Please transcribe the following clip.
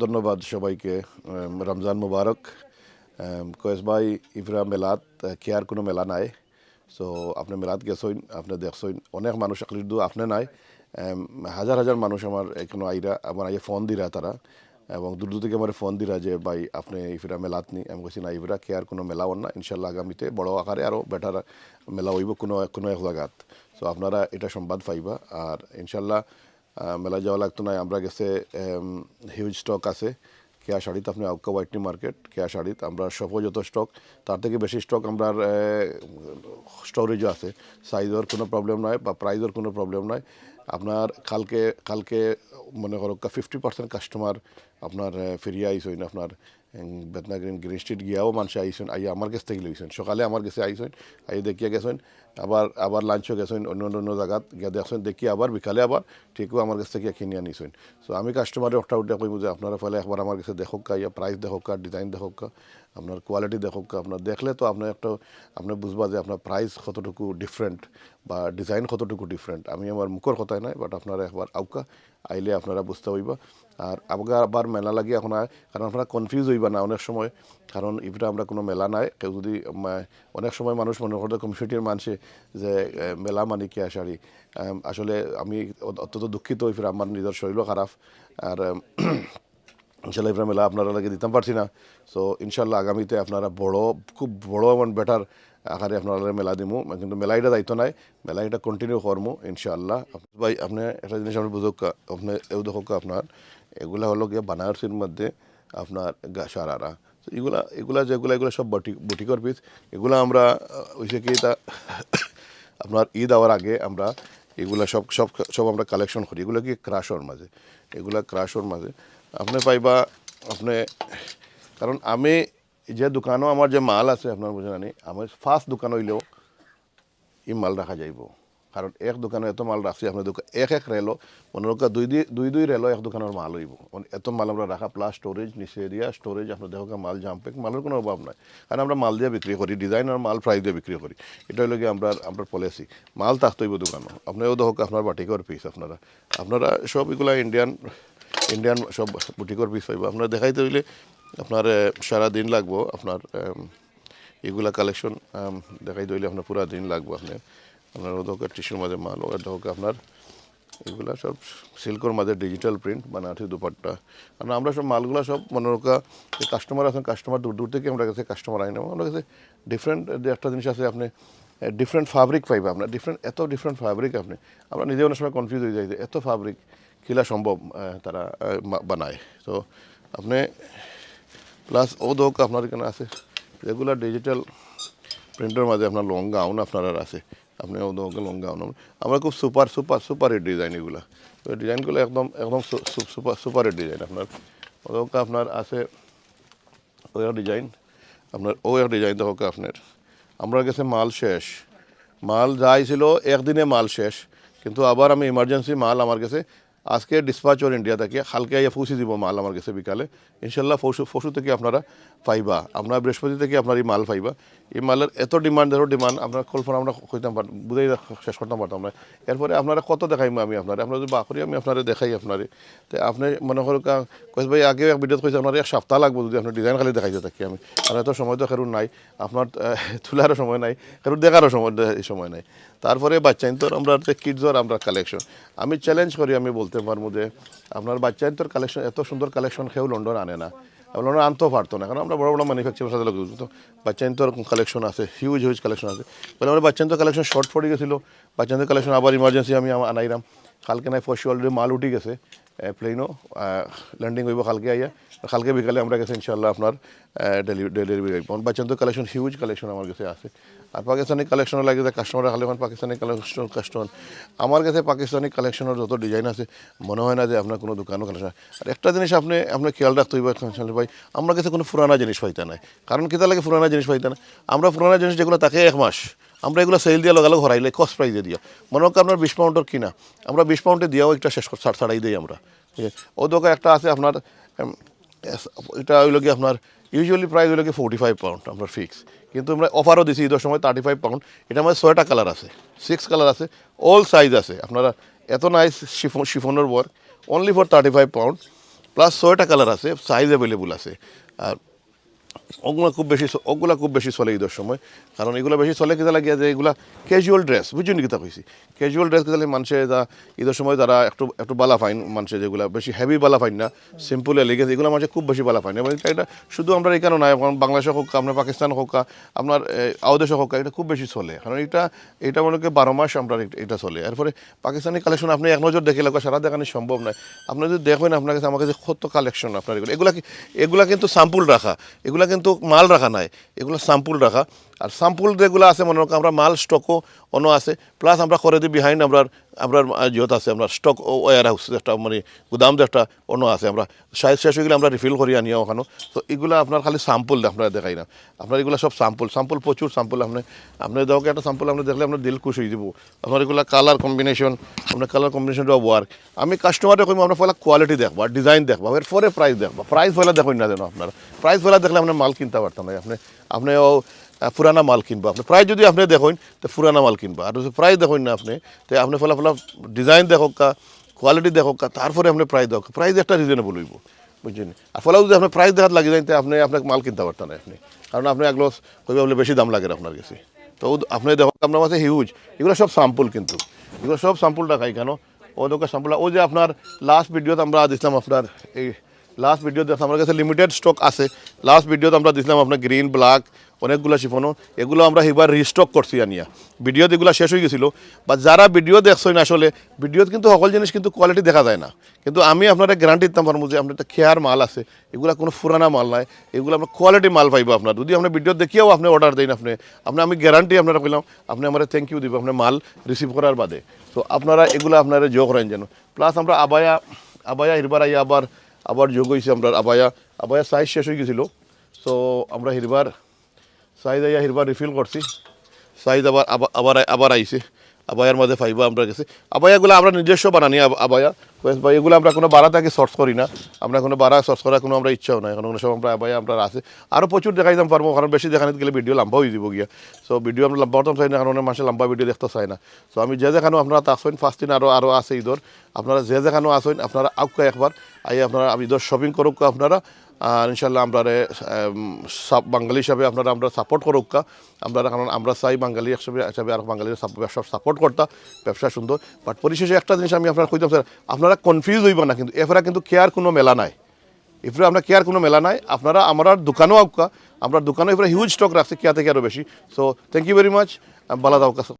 ধন্যবাদ সবাইকে রমজান মুবারক। কয়েস ভাই ইফরা মেলাত কেয়ার কোনো মেলা নাই? সো আপনি মেলাত গেছেন আপনি দেখছেন অনেক মানুষ আকলির দু আপনি নাই। হাজার হাজার মানুষ আমার এখানে আইরা আমার আইয়া ফোন দিরা তারা এবং দূর দূর থেকে আমার ফোন দিরা যে, ভাই, আপনি ইফরা মেলাত নি? আমি কইছি না ইফরা কেয়ার কোনো মেলা না ইনশাল্লাহ আগামীতে বড় আকারে আরও বেটার মেলা হইব কোনো কোনো এক জায়গাত। সো আপনারা এটা সংবাদ পাইবা। আর ইনশাল্লাহ মেলা যাওয়া লাগতো না। আমরা গেছে হিউজ স্টক আছে। কেয়া শাড়িতে আপনি আউকা হোয়াইটনি মার্কেট কেয়া শাড়িতে আমরা সব যত স্টক তার থেকে বেশি স্টক আমরা স্টোরেজও আছে। সাইজের কোনো প্রবলেম নয় বা প্রাইজের কোনো প্রবলেম নাই। আপনার কালকে কালকে মনে করো ফিফটি পার্সেন্ট কাস্টমার আপনার ফিরিয়ে আইস হইন আপনার বেতনা গ্রিন গ্রিন স্ট্রিট গিয়াও মানুষ আইসেন, আইয়া আমার কাছ থেকে লইছেন। সকালে আমার কাছে আইসেন আই দেখিয়া গেছেন, আবার আবার লাঞ্চও গেছেন, অন্য অন্য জায়গাত গিয়া দেখছেন, দেখি আবার, বিকালে আবার ঠিকও আমার কাছ থেকে কিনে আনিছেন। সো আমি কাস্টমারে ওটা উঠে কইব যে আপনারা ফলে একবার আমার কাছে দেখোক ইয়া প্রাইস দেখোক ডিজাইন দেখোক আপনার কোয়ালিটি দেখোক আপনার দেখলে তো আপনার একটা আপনি বুঝবা যে আপনার প্রাইস কতটুকু ডিফারেন্ট বা ডিজাইন কতটুকু ডিফারেন্ট আমি আমার মুখর কথাই নাই বাট আপনারা একবার আউকা আইলে আপনারা বুঝতে হইব আর আবার আবার মেলা লাগি এখন আয় কারণ আপনারা কনফিউজ হইবা না অনেক সময়। কারণ ইফটা আমরা কোনো মেলা নাই, কেউ যদি অনেক সময় মানুষ মনে করতে কমিউনিটির মানুষে যে মেলা মানে কি আসারি আসলে আমি অত্যন্ত দুঃখিত ইফরা আমার নিজের শরীরও খারাপ। আর ইনশাল্লাহ মেলা আপনারা লাগে দিতাম, পারছি না। সো ইনশাল্লাহ আগামীতে আপনারা বড়, খুব বড় এবং বেটার আকারে আপনারা মেলা দিমু। কিন্তু মেলা এটা দায়িত্ব নাই মেলা এটা কন্টিনিউ করমু ইনশাআল্লাহ ভাই, আপনি একটা জিনিস আপনি বুঝুক, আপনি এও দেখুক আপনার, এগুলা হলো গিয়ে বানারসির মধ্যে আপনার সারারা। এগুলা এগুলা যেগুলা, এগুলো সব বটি, বুটিকর পিস এগুলা আমরা হইছে কি তা আপনার ঈদ আওয়ার আগে আমরা এগুলা সব সব সব আমরা কালেকশন করি। এগুলো কি ক্রাশর মাঝে? এগুলা ক্রাশর মাঝে। আপনি পাইবা আপনি কারণ আমি যে দোকানও আমার যে মাল আছে আপনার বুঝে জানি আমি ফার্স্ট দোকান হইলেও এই মাল রাখা যাইব কারণ এক দোকানে এত মাল রাখছি আপনার দোকান এক এক রেলো রাখা দুই দুই দুই রেলো এক দোকানের মাল হইব এত মাল আমরা রাখা প্লাস স্টোরেজ নিচে দিয়া স্টোরেজ আপনার দেখো মাল জাম্পেক মালের কোনো অভাব নাই কারণ আমরা মাল দিয়ে বিক্রি করি ডিজাইনার মাল প্রাইস দিয়ে বিক্রি করি এটা হলো আমরা আমরা পলিসি মাল থাকতেইব দোকানও আপনিও দেখো আপনার বাটিকর পিস আপনারা আপনারা সব এগুলা ইন্ডিয়ান ইন্ডিয়ান সব বুটিকর পিস পাইব আপনার দেখাইতে হইলে আপনার সারা দিন লাগবো আপনার এগুলা কালেকশন দেখাই দইলে আপনার পুরা দিন লাগবো আপনার আপনার ওদকে টিস্যুর মাঝে মাল ওর দেখো আপনার, এগুলা সব সিল্কর মাঝে ডিজিটাল প্রিন্ট মানে বানারসি দুপাট্টা। কারণ আমরা সব মালগুলা সব মনে যে কাস্টমার আছেন কাস্টমার দূর দূর থেকে আমরা কাছে কাস্টমার আই নেব আমার কাছে ডিফারেন্ট যে একটা জিনিস আছে আপনি ডিফারেন্ট ফাব্রিক পাইবে, আপনার ডিফারেন্ট এত ডিফারেন্ট ফাব্রিক আপনি, আমরা নিজে অনেক সময় কনফিউজ হয়ে যাই এত ফাব্রিক কিলা সম্ভব তারা বানায়। তো আপনি প্লাস ও দোক আপনার এখানে আছে যেগুলো ডিজিটাল প্রিন্টের মাঝে আপনার লং গাউন আপনার আর আছে। আপনি ও দোকে লং গাউন আমরা খুব super super super hit design এগুলো। ওই ডিজাইনগুলো একদম একদম সুপার সুপার হিট ডিজাইন আপনার। ওদোকে আপনার আছে ও ডিজাইন আপনার ও এক ডিজাইন দেখো আপনার। আমরা গেছে মাল শেষ। মাল যাইছিল একদিনে মাল শেষ। কিন্তু আবার আমি ইমার্জেন্সি মাল আমার কাছে আজকে ডিসপাচ ওর ইন্ডিয়া থেকে হালকা ইয়ে পৌঁছে দিব মাল আমার কাছে বিকালে। ইনশাল্লাহ পশু পশু থেকে আপনারা পাইবা। আপনার বৃহস্পতি থেকে আপনার এই মাল পাইবা। এই মালের এত ডিমান্ড এত ডিমান্ড আপনার কল্পনা আমরা কইতাম বুঝাই শেষ করতাম পারতাম না। এরপরে আপনারা কত দেখাইম আমি আপনার? আপনার যদি বাকরি, আমি আপনারা দেখাই আপনারে। তো আপনি মনে করো কয়েস ভাই আগেও এক ভিডিওত কইছে, আপনার এক সপ্তাহ লাগবে যদি আপনার ডিজাইন খালি দেখাইতে থাকি আমি। আর এত সময় তো খেরুন নাই। আপনার তোলারও সময় নাই খেরুন দেখারও সময় সময় নাই। তারপরে বাচ্চাইন্তর আমরা কিডসর আমরা কালেকশন আমি চ্যালেঞ্জ করি, আমি বলতে পারব যে, আপনার বাচ্চাইন্তর কালেকশন এত সুন্দর কালেকশন কেউ লন্ডন আনে না। আর ওরা আনতেও পারতো না, কারণ আমরা বড় বড় ম্যানুফ্যাকচারের সাথে লোক তো বাচ্চাইন্তর কালেকশন আছে হিউজ হিউজ কালেকশন আছে। বলে বাচ্চাইন্তর কালেকশন শর্ট পড়ে গেছিল, বাচ্চাদের কালেকশন আবার ইমার্জেন্সি আমা- আনাইলাম। কালকে নাই ফসি অলরেডি মাল উঠি গেছে প্লেনও ল্যান্ডিং হইব কালকে আইয়া কালকে বিকালে আমরা গেছে ইনশাল্লাহ আপনার ডেলিভারি হইব আমার বাচ্চাইন্তর কালেকশন হিউজ কালেকশন আমার কাছে আছে। আর পাকিস্তানি কালেকশনও লাগে কাস্টমার খালি এখন পাকিস্তানি কালেকশন কাস্টমার আমার কাছে পাকিস্তানি কালেকশনের যত ডিজাইন আছে, মনে হয় না যে আপনার কোনো দোকানও কালেকশন আর একটা জিনিস আপনি আপনার খেয়াল রাখতে হইব ভাই, আমার কাছে কোনো পুরানা জিনিস পাইতে নাই। কারণ কিতা লাগে পুরানা জিনিস পাইতে না আমরা পুরানা জিনিস যেগুলো তাকে এক মাস আমরা এগুলো সেল দিয়ে লগালো হরাইলে কস্ট প্রাইজে দিয়া। মনে হোক আপনার বিশ পাউন্ডের কিনা, আমরা বিশ পাউন্ডে দিয়েও একটা শেষ ছাড়াই দিই আমরা। ঠিক আছে? ও দোকান একটা আছে আপনার এটা হইল কি আপনার ইউজুয়ালি প্রাইস হইল কি ফোর্টি ফাইভ পাউন্ড আপনার ফিক্স কিন্তু আমরা অফারও দিছি ঈদের সময় থার্টি ফাইভ পাউন্ড এটা আমাদের ছয়টা কালার আছে। সিক্স কালার আছে। অল সাইজ আছে। আপনারা এত নাইস শিফন শিফনের work only for thirty five pound plus ছয়টা কালার আছে সাইজ অ্যাভেলেবল আছে। আর ওগুলো খুব বেশি ওগুলা খুব বেশি চলে ঈদের সময়। কারণ এগুলো বেশি চলে কিতা লাগিয়া যে এগুলা ক্যাজুয়াল ড্রেস বুঝুন কিতা কইছি? ক্যাজুয়াল ড্রেস কিতা মানুষে যা ঈদের সময় তারা একটু একটু বালা ফাইন মানুষে যেগুলা, বেশি হেভি বালা ফাইন না সিম্পল এলিগেন্স এগুলো মানুষে খুব বেশি বালা ফাইন এবং এটা শুধু আমরা এখানে নয় এখন বাংলাদেশ হোক, আপনার পাকিস্তান হোক, আপনার আউদেশ হোক, এটা খুব বেশি চলে। কারণ এটা এটা মনে করি বারো মাস আমরা এটা- চলে। এরপরে পাকিস্তানি কালেকশন আপনি এক নজর দেখে লাগবে, সারা দেখানো সম্ভব নয়। আপনি যদি দেখবেন আপনার কাছে, আমার কাছে কত কালেকশন আপনার এগুলো। এগুলা কি- এগুলা কিন্তু সাম্পুল রাখা। এগুলা কিন্তু মাল রাখা নাই এগুলো স্যাম্পল রাখা। আর সাম্পুল যেগুলো আছে, মনে রাখো, আমরা মাল স্টকও অন্য আছে প্লাস আমরা করে দিই বিহাইন্ড আমরা আমরা যত আছে, আমরা স্টক ওয়ার হাউস একটা মানে গুদাম একটা অন্য আছে, আমরা সাইজ শেষ হয়ে গেলে আমরা রিফিল করি আনিয়া ওখানে। তো এগুলো আপনার খালি সাম্পল আপনারা দেখাই না। আপনার এগুলো সব সাম্পল সাম্পল প্রচুর সাম্পল আপনি আপনি দেখো একটা সাম্পল আপনি দেখলে আপনার দিল খুশ হয়ে যাব। আপনার এগুলো কালার কম্বিনেশন আপনার কালার কম্বিনেশনটা ওয়ার্ক আমি কাস্টমারে কইম আপনার পয়লা কোয়ালিটি দেখবা ডিজাইন দেখবা, এর পরে প্রাইস দেখবা। প্রাইস পয়লা দেখুন না যেন আপনার। প্রাইস পয়লা দেখলে আপনার মাল কিনতে পারতাম না। আপনি আপনি পুরানা মাল কিনবা। আপনি প্রাইস যদি আপনি দেখুন, তো পুরানা মাল কিনবা। আর যদি প্রাইস দেখুন না আপনি, তো আপনি ফলা ফলা ডিজাইন দেখোক কা কোয়ালিটি দেখোক কা, তারপরে আপনি প্রাইস দেখো প্রাইস একটা রিজনেবল হইব বুঝছেন আর ফলে যদি আপনি প্রাইস দেখাত লাগে যাইতে আপনি আপনাকে মাল কিনতে পারতেন না আপনি। কারণ আপনি এগুলো কইবে বলে বেশি দাম লাগে আপনার কাছে। তো আপনি দেখো আপনার কাছে হিউজ এগুলো সব সাম্পল কিন্তু। এগুলো সব সাম্পল রাখাই কেন? ও দোকান সাম্পল ও যে আপনার লাস্ট ভিডিওতে আমরা দিছিলাম আপনার এই লাস্ট ভিডিও আমার কাছে লিমিটেড স্টক আছে। লাস্ট ভিডিওতে আমরা দিছিলাম আপনার গ্রিন ব্ল্যাক অনেকগুলো শিফনও এগুলো আমরা এবার রিস্টক করছি আনিয়া। ভিডিও এগুলো শেষ হয়ে গেছিল বা যারা ভিডিও দেখছেন আসলে, ভিডিওতে কিন্তু সকল জিনিস কিন্তু কোয়ালিটি দেখা যায় না। কিন্তু আমি আপনারা গ্যারান্টি দিতাম পারব যে আপনার খেয়ার মাল আছে, এগুলো কোনো পুরানা মাল নাই, এগুলো আপনার কোয়ালিটি মাল পাইব আপনার। যদি আপনি ভিডিও দেখিয়েও আপনি অর্ডার দেন আপনি আপনি আমি গ্যারান্টি আপনারা কইলাম, আপনি আমার থ্যাংক ইউ দিব, আপনি মাল রিসিভ করার বাদে। তো আপনারা এগুলো আপনারা যোগ করেন যেন। প্লাস আমরা আবায়া আবায়া হিরবার আইয়া আবার আবার যোগ হয়েছে আমরা আবায়া। আবায়া সাইজ শেষ হয়ে গেছিল সো আমরা হিরবার সাইজ আইয়া হিরবার রিফিল করছি। সাইজ আবার আবার- আবার আইছে। আবায়ার মধ্যে ফাইবা আমরা গেছি। আবায়াগুলো আমরা নিজস্ব বানানি আব- আবায়া এগুলো আমরা কোনো বাড়া থেকে সোর্স করি না। আমরা কোনো বাড়া সোর্স করার কোনো আমরা ইচ্ছাও নাই। কোনো সব আমরা আবায়া আমরা আছে। আরও প্রচুর দেখাই দিতাম পারব। কারণ বেশি দেখানিতে গেলে ভিডিও লম্বা হয়ে দিব গিয়া। সো ভিডিও আমরা লম্বা হতাম চাই না। কারণ মানুষের লম্বা ভিডিও দেখতে চাই না। সো আমি যে দেখানো আপনারা আসবেন ফার্স্ট দিন আরও আরও আছে ঈদর। আপনারা যে দেখানো আসবেন আপনারা আউকা একবার। আই আপনারা ঈদর শপিং করুক আপনারা। আর ইনশাল্লাহ আমরা বাঙালি হিসাবে আপনারা, আমরা সাপোর্ট করুক কা। আমরা কারণ আমরা চাই বাঙালি হিসাবে হিসাবে আর বাঙালির সাপ- ব্যবসা সাপোর্ট করতা, ব্যবসা সুন্দর। বাট পরিশেষে একটা জিনিস আমি আপনার কইতাম স্যার আপনারা কনফিউজ হইবা না কিন্তু, এফরা কিন্তু কেয়ার কোনো মেলা নাই। এফরা, আমরা কেয়ার কোনো মেলা নাই, আপনারা আমার দোকানও আউকা আমরা দোকানে এফরা হিউজ স্টক রাখছি, কেয়া থেকে আরও বেশি। So thank you very much Bala দাউকা